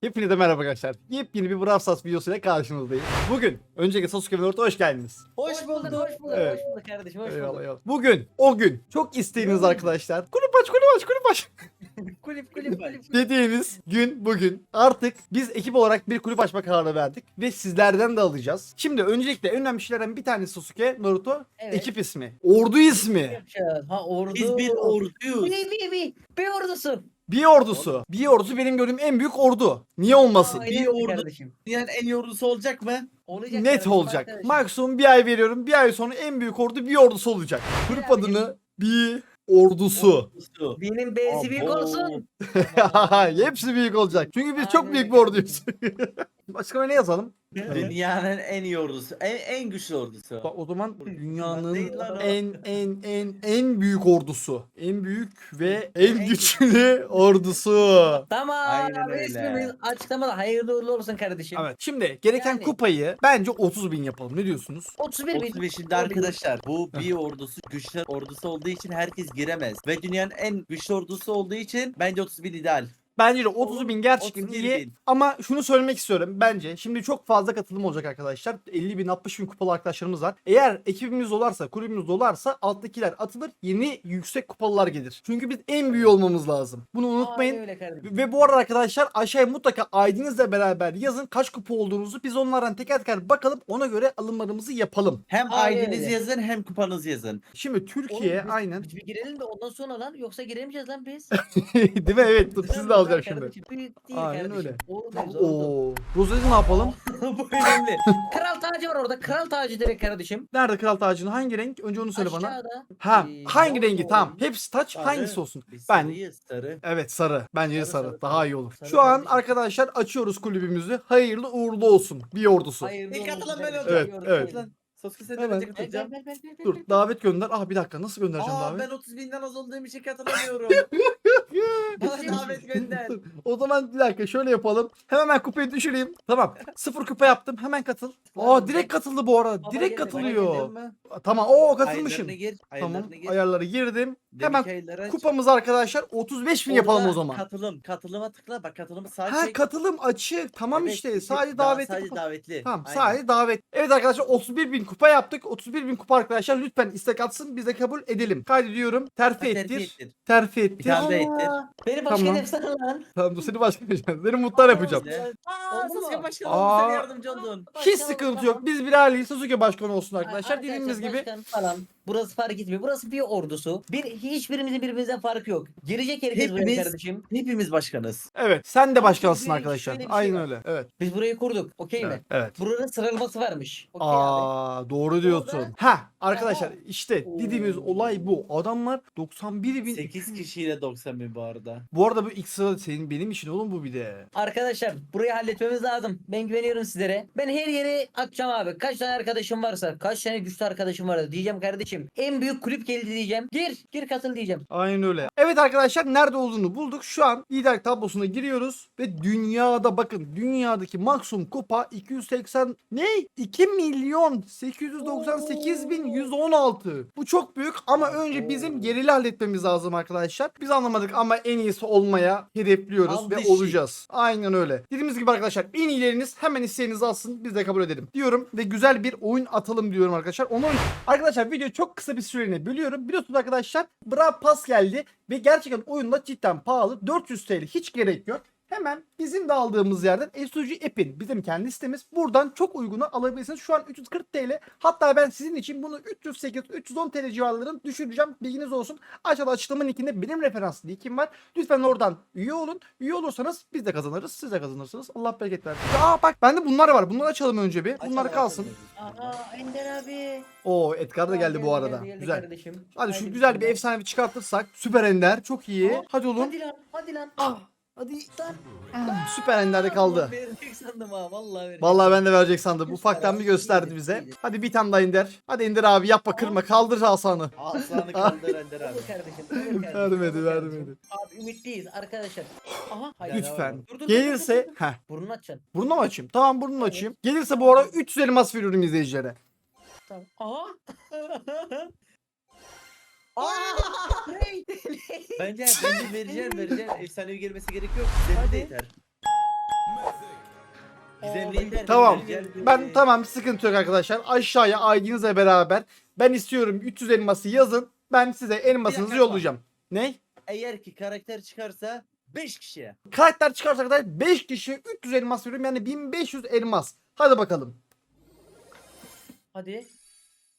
Hepinize merhaba arkadaşlar. Yepyeni bir Brawl Stars videosuyla karşınızdayım. Bugün önceki Sasuke ve Naruto hoş geldiniz. Hoş bulduk, hoş bulduk, Evet. hoş bulduk kardeşim, hoş Eyvallah, bulduk. eyvallah. Bugün, o gün çok isteğiniz arkadaşlar. Kulüp aç, kulüp aç, kulüp aç. Kulüp, kulüp, kulüp. Dediğiniz gün bugün. Artık biz ekip olarak bir kulüp açma kararı verdik. Ve sizlerden de alacağız. Şimdi öncelikle en önemli şeylerden bir tanesi Sasuke, Naruto. Evet. Ekip ismi. Ordu ismi. Ha ordu. Biz bir orduyuz. Bir, bir, bir, bir ordusu. Bir ordusu. Bir ordusu benim gördüğüm en büyük ordu. Niye olmasın? Aynen bir ordu. kardeşim. Dünyanın en yorulusu olacak mı? Olacak Net kardeşim, olacak. Maksimum bir ay veriyorum. Bir ay sonra en büyük ordu bir ordusu olacak. Helal adını bir ordusu. Ordusu. Benim bezi büyük olsun. Hepsi büyük olacak. Çünkü biz Aynen çok büyük bir orduyuz. Başka ne yazalım? Dünyanın en iyi ordusu. En, en güçlü ordusu. Bak o zaman dünyanın Değil lan o. en en en en büyük ordusu. En büyük ve en En güçlü ordusu. Tamam. Aynen öyle. ismimiz açıklamada hayırlı uğurlu olsun kardeşim. Evet. Şimdi gereken Yani. kupayı bence 30 bin yapalım. Ne diyorsunuz? 31 bin. 35'inde arkadaşlar bu bir ordusu güçlü ordusu olduğu için herkes giremez. Ve dünyanın en güçlü ordusu olduğu için bence 31 ideal. Bence de 30 bin gerçekten 31 iyi. bin. Ama şunu söylemek istiyorum. Bence şimdi çok fazla katılım olacak arkadaşlar. 50 bin 60 bin kupalı arkadaşlarımız var. Eğer ekibimiz dolarsa kulübümüz dolarsa alttakiler atılır. Yeni yüksek kupalılar gelir. Çünkü biz en büyüğü olmamız lazım. Bunu unutmayın. Aynen öyle kardeşim. Ve bu arada arkadaşlar aşağıya mutlaka ID'nizle beraber yazın kaç kupa olduğunuzu. Biz onlardan teker teker bakalım. Ona göre alımlarımızı yapalım. Hem Aynen aileniz öyle. yazın hem kupanız yazın. Şimdi Türkiye Oğlum biz- aynen. Biz bir girelim de ondan sonra lan yoksa giremeyeceğiz lan biz. Değil mi? Evet. Dur siz de alacağım şimdi. Kardeşim, Büyük değil Aynen kardeşim. öyle. Oo. Rozet'i ne yapalım? bu önemli. Kral tacı var orada. Kral tacı direkt kardeşim. Nerede kral tacının hangi renk? Önce onu söyle bana. Aşağıda. Ha, Ee, hangi rengi? Tamam. Hepsi taç Sarı. hangisi olsun? Biz Ben- sarıyız, sarı. Evet sarı. Bence de Sarı, sarı. sarı, Daha iyi olur. Sarı Şu an kardeşim. arkadaşlar açıyoruz kulübümüzü. Hayırlı uğurlu olsun. Bir ordusu. Hayırlı İlk atılan ben kardeşim. Evet, evet. Hemen. de Gel, gel, katılacağım. gel, gel, gel, Dur gel. davet gönder. Ah bir dakika nasıl göndereceğim Aa davet? ben 30 binden az olduğum için katılamıyorum. Bana davet gönder. O zaman bir dakika şöyle yapalım. Hemen ben kupayı düşüreyim. Tamam. Sıfır kupa yaptım. Hemen katıl. Aa direkt katıldı bu arada. Baba Direkt katılıyor. mi? Tamam. Oo katılmışım. Ayarlarına gir. Tamam. Ayarlarına gir. Ayarları girdim. Demek Hemen ayarları aç. kupamız arkadaşlar 35 bin yapalım o zaman. Katılım. Katılıma tıkla. Bak katılımı sağ Ha çek. katılım açık. Tamam Evet, işte. Sadece daha davetli Sadece kupa. davetli. Tamam Aynen. sadece davet. Evet arkadaşlar 31 bin kupa yaptık. 31 bin kupa arkadaşlar lütfen istek atsın biz de kabul edelim. Kaydediyorum. Terfi Ha, terfi ettir. ettir. Terfi ettir. tane ettir. Aa, Beni başka Tamam. hedef sana lan. Tamam dur seni başka yapacağım. Seni muhtar yapacağım. Aa Oldu Sasuke mu? başkan Aa. yardımcı oldun. Hiç sıkıntı yok. Biz bir aileyiz. Sasuke başkanı olsun arkadaşlar. Arkadaşlar, Dediğimiz gibi. başkan Falan. Burası fark etmiyor. Burası bir ordusu. Bir hiçbirimizin birbirimizden farkı yok. Girecek herkes buraya Hepimiz- kardeşim. Hepimiz başkanız. Evet. Sen de başkansın Şöyle- arkadaşlar. şey Aynen var. öyle. Evet. Biz burayı kurduk. Okey Evet. mi? evet. Buranın sıralaması varmış. Okey abi. Aa doğru diyorsun. Ha arkadaşlar Aha. işte dediğimiz olay bu. Adamlar 91 bin. 8 kişiyle 90 bin bu arada. Bu arada bu ilk sırada senin benim için oğlum bu bir de. Arkadaşlar burayı halletmemiz lazım. Ben güveniyorum sizlere. Ben her yere atacağım abi. Kaç tane arkadaşım varsa, kaç tane güçlü arkadaşım varsa diyeceğim kardeşim. En büyük kulüp geldi diyeceğim. Gir, gir katıl diyeceğim. Aynen öyle. Evet arkadaşlar nerede olduğunu bulduk. Şu an lider tablosuna giriyoruz ve dünyada bakın dünyadaki maksimum kupa 280 ne? 2 milyon 898 bin 116. Bu çok büyük ama önce bizim gerili halletmemiz lazım arkadaşlar. Biz anlamadık ama en iyisi olmaya hedefliyoruz Al ve dişi. olacağız. Aynen öyle. Dediğimiz gibi arkadaşlar en iyileriniz hemen isteğinizi alsın biz de kabul edelim diyorum ve güzel bir oyun atalım diyorum arkadaşlar. Onu Arkadaşlar video çok kısa bir süreliğine bölüyorum. Biliyorsunuz arkadaşlar Bra Pass geldi ve gerçekten oyunda cidden pahalı. 400 TL hiç gerek yok. Hemen bizim de aldığımız yerden SUG App'in bizim kendi sitemiz. Buradan çok uyguna alabilirsiniz. Şu an 340 TL. Hatta ben sizin için bunu 308-310 TL civarlarını düşüreceğim. Bilginiz olsun. Aşağıda açıklama linkinde benim referans linkim var. Lütfen oradan üye olun. Üye olursanız biz de kazanırız. Siz de kazanırsınız. Allah bereket versin. Aa bak bende bunlar var. Bunları açalım önce bir. Bunlar kalsın. Aha Ender abi. Oo Edgar da geldi bu arada. Güzel. Kardeşim. Hadi şu güzel bir bismillah. efsanevi çıkartırsak. Süper Ender çok iyi. Aa, Hadi oğlum. Hadi lan, hadi lan. Ah, hadi. Lan. Ah, Süper Ender'de kaldı. Verecek sandım ha vallahi verecek. Vallahi ben de verecek sandım. Ufaktan bir gösterdi bize. Hadi bir tane daha Ender. Hadi Ender abi yapma kırma. Kaldır asanı. Aslanı kaldır Ender abi. Olur kardeşim. olur kardeşim, Verdim olur Edi, verdim kardeşim. Edi. Abi ümitliyiz arkadaşlar. Aha. hayır. Lütfen. Dur, dur, dur, dur, Gelirse, heh. Burnunu açacaksın. Burnunu mu açayım? Tamam burnunu açayım. Gelirse bu ara 300 elmas veriyorum izleyicilere. Tamam. Aha. Aa! Bence bence vereceğim vereceğim. Efsanevi gelmesi gerek yok. Bize de yeter. Tamam. Ben tamam sıkıntı yok arkadaşlar. Aşağıya ID'nizle beraber ben istiyorum 300 elması yazın. Ben size elmasınızı yollayacağım. Ne? Eğer ki karakter çıkarsa 5 kişiye. Karakter çıkarsa kadar 5 kişi 300 elmas veriyorum. Yani 1500 elmas. Hadi bakalım. Hadi.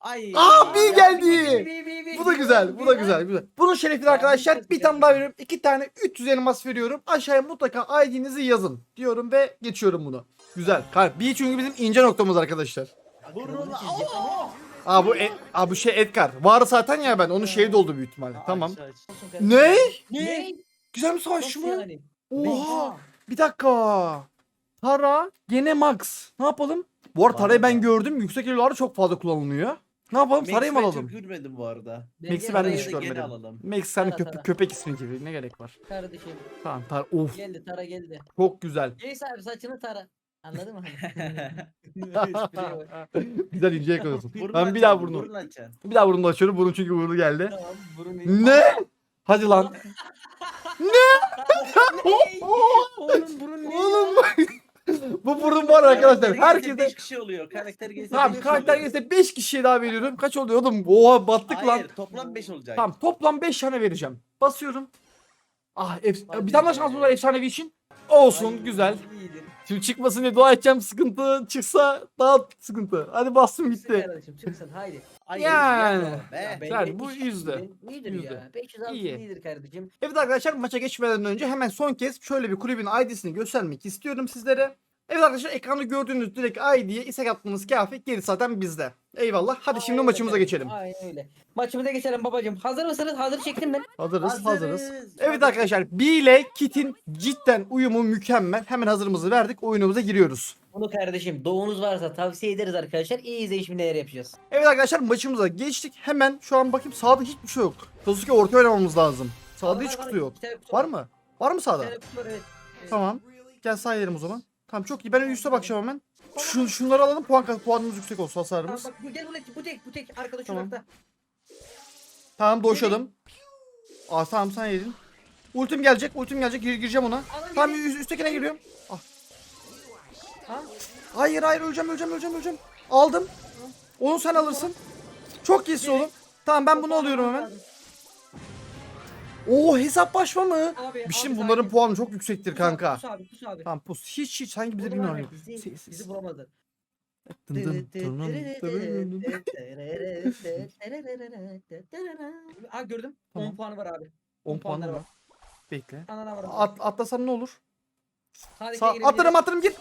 Ay. Aa, bir Ya, geldi. Bi, bi, bi, Bu da güzel. Bu da güzel. güzel. Bunun şerefine arkadaşlar bir tane daha veriyorum. 2 tane 300 elmas veriyorum. Aşağıya mutlaka ID'nizi yazın diyorum ve geçiyorum bunu. Güzel. Kalp. Bir çünkü bizim ince noktamız arkadaşlar. Vurun. Aa bu e, aa, bu şey Edgar. Var zaten ya ben. Onun şeyi doldu büyük ihtimalle. Tamam. Ne? Ne? Güzel mi savaş mı? yani? Oha. Bir dakika. Tara gene Max. Ne yapalım? Bu arada Tara'yı ben gördüm. Yüksek eloları çok fazla kullanılıyor. Ne yapalım? Max'i Tara'yı mı ben alalım? çok görmedim bu arada. Max'i ben de hiç da da gene görmedim. alalım. Max sen Tara, köpek, Tara. köpek ismi gibi. Ne gerek var? Kardeşim. Tamam Tara. Of. Geldi Tara geldi. Çok güzel. Neyse abi saçını tara. Anladın mı? Espriye bak. güzel ince yakalıyorsun. Burun Ben bir daha açacaksın, burnu. Burun açacaksın. Bir daha burnu açıyorum. Burun çünkü uğurlu geldi. Tamam, burun Ne? Hadi lan. Oğlum burun ne? Oğlum bu burun var arkadaşlar. Herkese 5 kişi oluyor. Karakter gelirse Tamam karakter gelirse 5 kişiye daha veriyorum. Kaç oluyor oğlum? Oha battık lan. Hayır toplam 5 olacak. Tamam toplam 5 tane vereceğim. Basıyorum. Ah ef- Hadi bir tane daha şansım var efsanevi için. Olsun Ay, güzel. Şimdi çıkmasın diye dua edeceğim sıkıntı. Çıksa daha sıkıntı. Hadi bastım Çıksın gitti. kardeşim çıksın haydi. Ay, Yani. yapma be. Ya Güzel, bu yüzde. ben- İyidir Yüzde. ya. 500 altın İyi. iyidir kardeşim. Evet arkadaşlar maça geçmeden önce hemen son kez şöyle bir kulübün ID'sini göstermek istiyorum sizlere. Evet arkadaşlar ekranda gördüğünüz direkt ID'ye istek attığınız kıyafet geri zaten bizde. Eyvallah. Hadi şimdi Aynen maçımıza öyle. geçelim. Aynen öyle. Maçımıza geçelim babacım. Hazır mısınız? Hazır çektim ben. Hazırız, hazırız. Evet arkadaşlar B ile Kit'in cidden uyumu mükemmel. Hemen hazırımızı verdik. Oyunumuza giriyoruz. Bunu kardeşim doğunuz varsa tavsiye ederiz arkadaşlar. İyi izleyin şimdi neler yapacağız. Evet arkadaşlar maçımıza geçtik. Hemen şu an bakayım sağda hiçbir şey yok. Sasuke orta oynamamız lazım. Sağda hiç kutu yok. Bir tane kutu Var mı? Var mı sağda? var evet. Evet. Tamam. Gel sağ o zaman. Tamam çok iyi. Ben üste bakacağım hemen. Şu, şunları alalım. Puan puanımız yüksek olsun Tamam hasarımız. bak bu gel bu tek bu tek bu tek arkadaş Tamam. şurakta. Tamam doşladım. Aa tamam sen yedin. Ultim gelecek. Ultim gelecek. Gir, gireceğim ona. Tamam üst, üsttekine giriyorum. Ah. Ha? Hayır hayır öleceğim öleceğim öleceğim öleceğim. Aldım. Onu sen alırsın. Çok iyisin oğlum. Tamam ben bunu alıyorum hemen. Oo hesaplaşma mı? Abi, Bir şey abi, bunların sakin. puanı çok yüksektir Pus abi, kanka. Pus abi pus abi. Tamam pus. Hiç hiç sanki bize bilmiyorum. Bizi, Siz- bizi bulamadı. Dın dın dın dın dın dın. Ha gördüm. Tamam. 10 puanı var abi. 10 puanları puanı var. var. Bekle. Anana var. At, atlasam ne olur? Hadi Sağ, girelim, atlarım atlarım gir.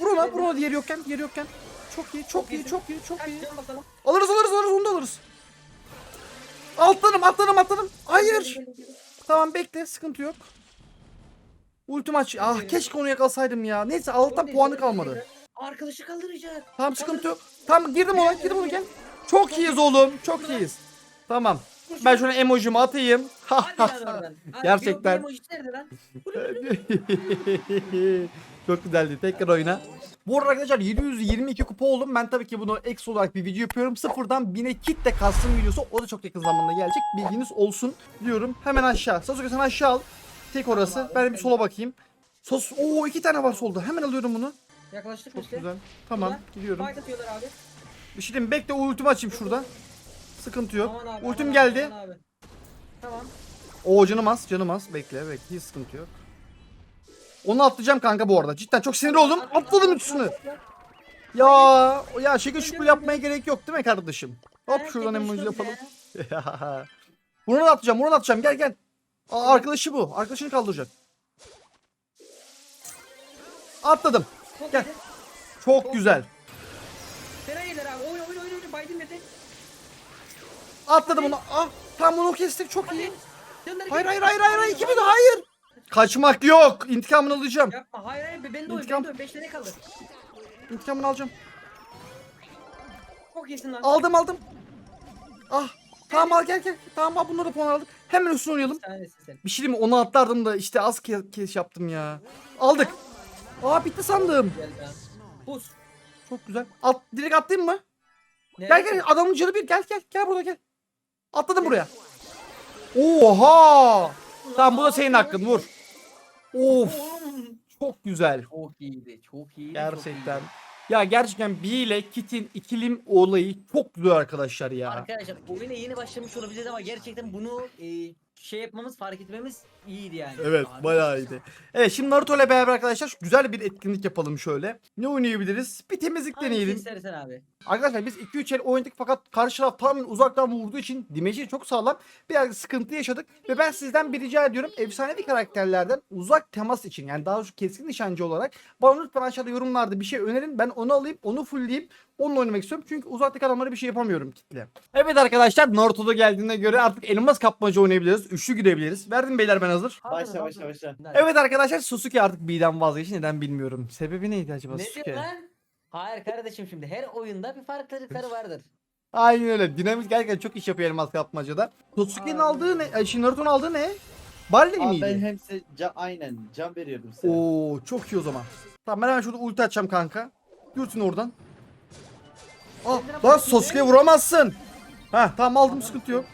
Vur ona vur ona diğeri yokken diğeri yokken. Çok iyi çok Çok iyi çok iyi çok iyi. Alırız alırız alırız onu da alırız. Atlarım atlarım atlarım. Hayır. Tamam bekle sıkıntı yok. Ultim aç. Ah keşke onu yakalasaydım ya. Neyse Allah'tan puanı kalmadı. Arkadaşı kaldıracak. Tamam sıkıntı yok. Tamam girdim ona girdim ona gel. Çok iyiyiz oğlum çok iyiyiz. Tamam. Ben şuna emojimi atayım. Ha Hadi lan oradan. Hadi, Gerçekten. Bir, bir emoji nerede lan? Çok güzeldi. Tekrar oyna. Bu arada arkadaşlar 722 kupa oldum. Ben tabii ki bunu eksi olarak bir video yapıyorum. Sıfırdan 1000'e kit de kastım videosu. O da çok yakın zamanda gelecek. Bilginiz olsun diyorum. Hemen aşağı. Sasuke sen aşağı al. Tek orası. Ben bir sola bakayım. Sos Oo iki tane var solda. Hemen alıyorum bunu. Yaklaştık Çok işte. güzel. Tamam Güzel. gidiyorum. Fight atıyorlar abi. Bir şey diyeyim? Bekle ultimi açayım şurada. Sıkıntı yok. Aman abi, Ultim aman geldi. abi, aman abi. Tamam. Oo canım az canım az. Bekle bekle hiç sıkıntı yok. Onu atlayacağım kanka bu arada. Cidden çok sinir oldum. Atladım üstüne. Ya ya şekil şukul yapmaya gerek yok değil mi kardeşim? Hop şuradan emoji yapalım. bunu da atacağım bunu da atacağım gel gel. Aa, arkadaşı bu. Arkadaşını kaldıracak. Atladım. Çok Gel. iyi. Çok güzel. Fena iyiler abi. Oyun oyun oyun oyun. Biden dedi. Atladım onu. Ah tam bunu kestik çok iyi. Hayır hayır hayır hayır hayır. İkimiz de hayır. Kaçmak yok. İntikamını alacağım. Yapma. Hayır hayır. Ben de oyun. İntikam. Ben de oyun. 5 tane kaldı. İntikamını alacağım. Çok iyisin lan. Aldım aldım. Ah. Tamam al gel gel. Tamam al bunları da puan aldık. Hemen üstüne oynayalım. Bir sen. Bir şey diyeyim mi? Onu atlardım da işte az ke keş yaptım ya. Aldık. Aa bitti sandım. Gel lan. Pus. Çok güzel. At, direkt atlayayım mı? Gel gel adamın canı bir gel gel. Gel burada gel. Atladım buraya. Oha. Tamam bu da senin hakkın vur. Of. Çok güzel. Çok iyiydi. Çok iyiydi. çok Gerçekten. iyiydi. Ya gerçekten B ile Kit'in ikilim olayı çok güzel arkadaşlar ya. Arkadaşlar oyuna yeni başlamış olabiliriz ama gerçekten bunu e, şey yapmamız fark etmemiz iyiydi yani. Evet Abi, bayağı çok iyiydi. Evet şimdi Naruto ile beraber arkadaşlar güzel bir etkinlik yapalım şöyle. Ne oynayabiliriz? Bir temizlik Hangisini deneyelim. istersen abi. Arkadaşlar biz 2-3 el oynadık fakat karşı taraf tamamen uzaktan vurduğu için damage'i çok sağlam. Biraz sıkıntı yaşadık ve ben sizden bir rica ediyorum efsanevi karakterlerden uzak temas için yani daha doğrusu keskin nişancı olarak bana lütfen aşağıda yorumlarda bir şey önerin. Ben onu alayım onu fullleyeyim onunla oynamak istiyorum. Çünkü uzaktaki adamlara bir şey yapamıyorum kitle. Evet arkadaşlar Naruto'da geldiğine göre artık elmas kapmaca oynayabiliriz. Üçlü girebiliriz. Verdim beyler ben hazır. Başla, başla, başla. Evet arkadaşlar Sasuke artık B'den vazgeçti. Neden bilmiyorum. Sebebi neydi acaba Ne diyorsun lan? Hayır kardeşim şimdi her oyunda bir farklılıkları vardır. Aynen öyle. Dinamik gerçekten çok iş yapıyor elmas kapmacada. Aynen aldığı ne? Ay, Şimdi Naruto'nun aldığı ne? Barley Abi miydi? ben hem ca- aynen can veriyorum size. Oo çok iyi o zaman. Tamam ben hemen şurada ulti atacağım kanka. Dürtün oradan. Ah lan Sasuke vuramazsın. Ha tamam aldım sıkıntı yok.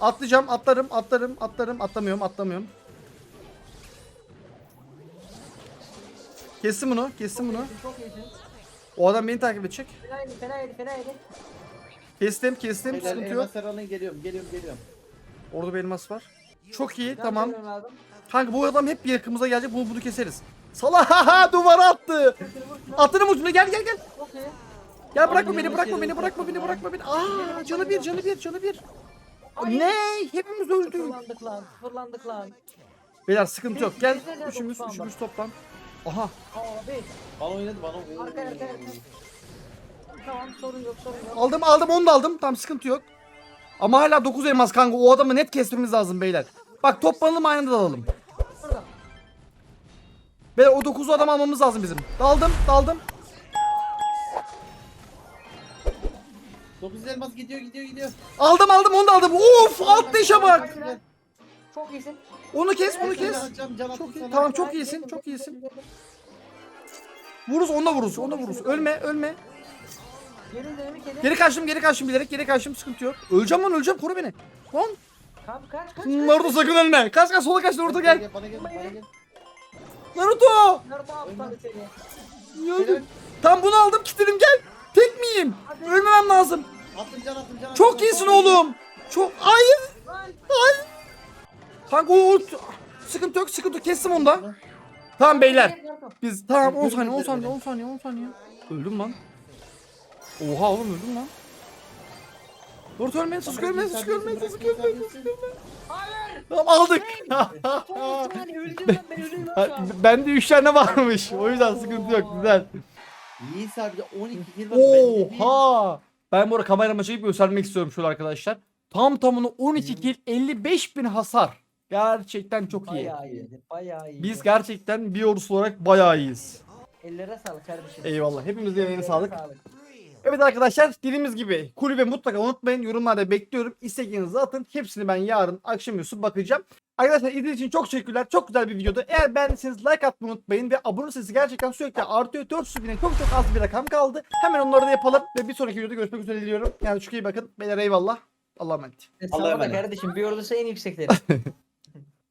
Atlayacağım atlarım atlarım atlarım atlamıyorum atlamıyorum. Kestim bunu kestim bunu. Çok iyisin. O adam beni takip edecek. Fenaydı fenaydı fenaydı. Kestim kestim Beyler sıkıntı yok. elmas alın geliyorum geliyorum geliyorum. Orada bir elmas var. Çok iyi Can tamam. vermem lazım. Kanka bu adam hep yakımıza gelecek bunu bunu keseriz. Sala haha duvara attı. Atlarım ucuna gel gel gel. Çok iyi. Gel bırakma Abi, beni bırakma beni bırakma beni bırakma beni. Aa canı bir canı bir canı bir. Ne? Hepimiz öldük. Fırlandık lan. Fırlandık lan. Beyler sıkıntı yok. Gel. Üçümüz üçümüz toplan. Aha. Abi. Bana oynadı bana. Oo. Arka, arka, arka. Tamam sorun yok sorun yok. Aldım aldım onu da aldım. Tamam sıkıntı yok. Ama hala 9 elmas kanka. O adamı net kesmemiz lazım beyler. Bak toplanalım aynı anda dalalım. Beyler o 9'u adam almamız lazım bizim. Daldım daldım. 9 elmas gidiyor gidiyor gidiyor. Aldım aldım onu da aldım. Of atlayışa bak. Çok iyisin. Onu kes onu kes. Çok iyi. Tamam çok iyisin çok iyisin. Vururuz onu da vururuz onu da vururuz. Ölme ölme. Geri dönemi kedi. Geri kaçtım geri kaçtım bilerek geri kaçtım sıkıntı yok. Öleceğim lan öleceğim koru beni. Lan. Kaç kaç kaç. Naruto sakın ölme. Kaç kaç sola kaç Naruto gel. Bana gel bana gel. Naruto. Naruto aptal seni. Tam bunu aldım kilitledim gel. Tek miyim? Ölmemem lazım. Attım can attım can. Çok iyisin oğlum. Çok hayır. Hayır. Kanka o sıkıntı yok sıkıntı yok kestim onu da. Tamam beyler. Biz tamam 10 saniye 10 saniye 10 saniye 10 saniye. Öldüm lan. Oha oğlum öldüm lan. Naruto ölmeyin Sasuke ölmeyin Sasuke ölmeyin Sasuke ölmeyin Sasuke ölmeyin. Hayır. Tamam aldık. Lan ben ölüyüm lan şu an. Bende 3 tane varmış. O yüzden sıkıntı yok güzel. İyi sadece 12 kill var. Oha. Ben bu arada kamerama çekip göstermek istiyorum şöyle arkadaşlar. Tam tamına 12 kill 55 bin hasar. Gerçekten çok iyi. Bayağı iyiydi. Bayağı iyiydi. Biz gerçekten bir ordusu olarak bayağı iyiyiz. Ellere sağlık kardeşim. Eyvallah. Hepimizin Ellerine sağlık. Evet arkadaşlar dediğimiz gibi kulübe mutlaka unutmayın. Yorumlarda bekliyorum. İsteklerinizi atın. Hepsini ben yarın akşamüstü bakacağım. Arkadaşlar izlediğiniz için çok teşekkürler. Çok güzel bir videodu. Eğer beğendiyseniz like atmayı unutmayın. Ve abone sayısı gerçekten sürekli artıyor. 400 bine çok çok az bir rakam kaldı. Hemen onları da yapalım. Ve bir sonraki videoda görüşmek üzere diliyorum. Yani çok iyi bakın. Beyler eyvallah. Allah'a emanet. Allah'a emanet. kardeşim bir ordusu en yüksekleri.